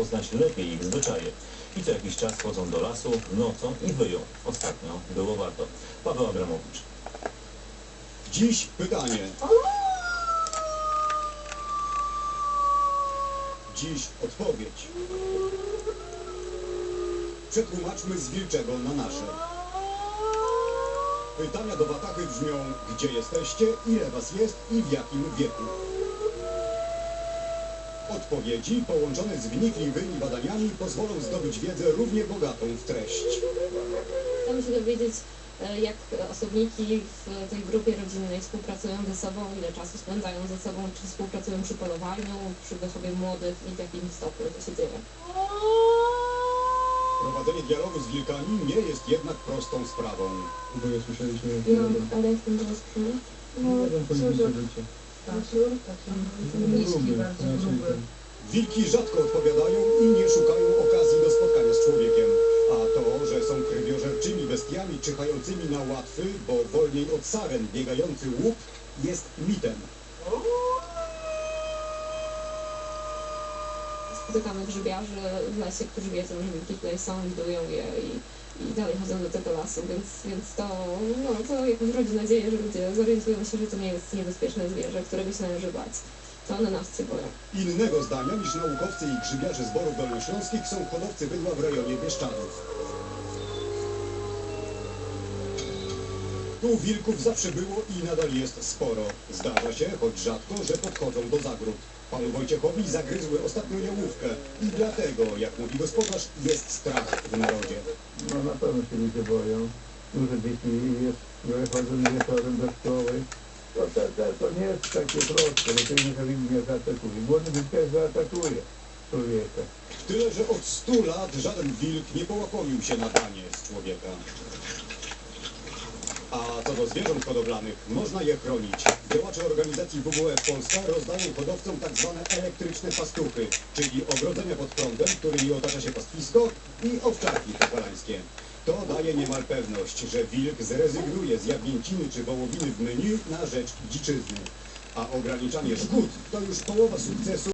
poznać lepiej ich zwyczaje. I co jakiś czas chodzą do lasu nocą i wyją. Ostatnio było warto. Paweł Abramowicz. Dziś pytanie. Dziś odpowiedź. Przetłumaczmy z wilczego na nasze. Pytania do Watachy brzmią, gdzie jesteście, ile was jest i w jakim wieku. Odpowiedzi połączone z wnikliwymi badaniami pozwolą zdobyć wiedzę równie bogatą w treść. Chcemy się dowiedzieć, e, jak osobniki w tej grupie rodzinnej współpracują ze sobą, ile czasu spędzają ze sobą, czy współpracują przy polowaniu, przy wychowie młodych i w jakim stopniu to się dzieje. Prowadzenie dialogu z wilkami nie jest jednak prostą sprawą. Oboje słyszeliśmy, No, ale jak ten głos brzmi? nie wiem, gruby. Wilki rzadko odpowiadają i nie szukają okazji do spotkania z człowiekiem. A to, że są krwiożerczymi bestiami czyhającymi na łatwy, bo wolniej od saren biegający łup, jest mitem. Spotykamy grzybiarzy w lesie, którzy wiedzą, że wilki tutaj są, widują je i, i dalej chodzą do tego lasu, więc, więc to, no, to jakoś rodzi nadzieję, że ludzie zorientują się, że to nie jest niebezpieczne zwierzę, którego się należy bać. To one nas się. Innego zdania niż naukowcy i grzybiarze z Borów Dolnośląskich są hodowcy bydła w rejonie Bieszczadów. Tu wilków zawsze było i nadal jest sporo. Zdarza się, choć rzadko, że podchodzą do zagród. Panu Wojciechowi zagryzły ostatnio jałówkę i dlatego, jak mówi gospodarz, jest strach w narodzie. No na pewno się ludzie boją. Duże dzieci jest, które chodzą wieczorem do szkoły. To, to, to, to nie jest takie proste, bo tej wilk nie zaatakuje. Głodny wilk też zaatakuje człowieka. Tyle, że od stu lat żaden wilk nie połakomił się na danie z człowieka. A co do zwierząt hodowlanych, można je chronić. Działacze organizacji WWF Polska rozdają hodowcom tak zwane elektryczne pastuchy, czyli ogrodzenia pod prądem, którymi otacza się pastwisko i owczarki pokalańskie. To daje niemal pewność, że wilk zrezygnuje z jagnięciny czy wołowiny w menu na rzecz dziczyzny. A ograniczanie szkód to już połowa sukcesu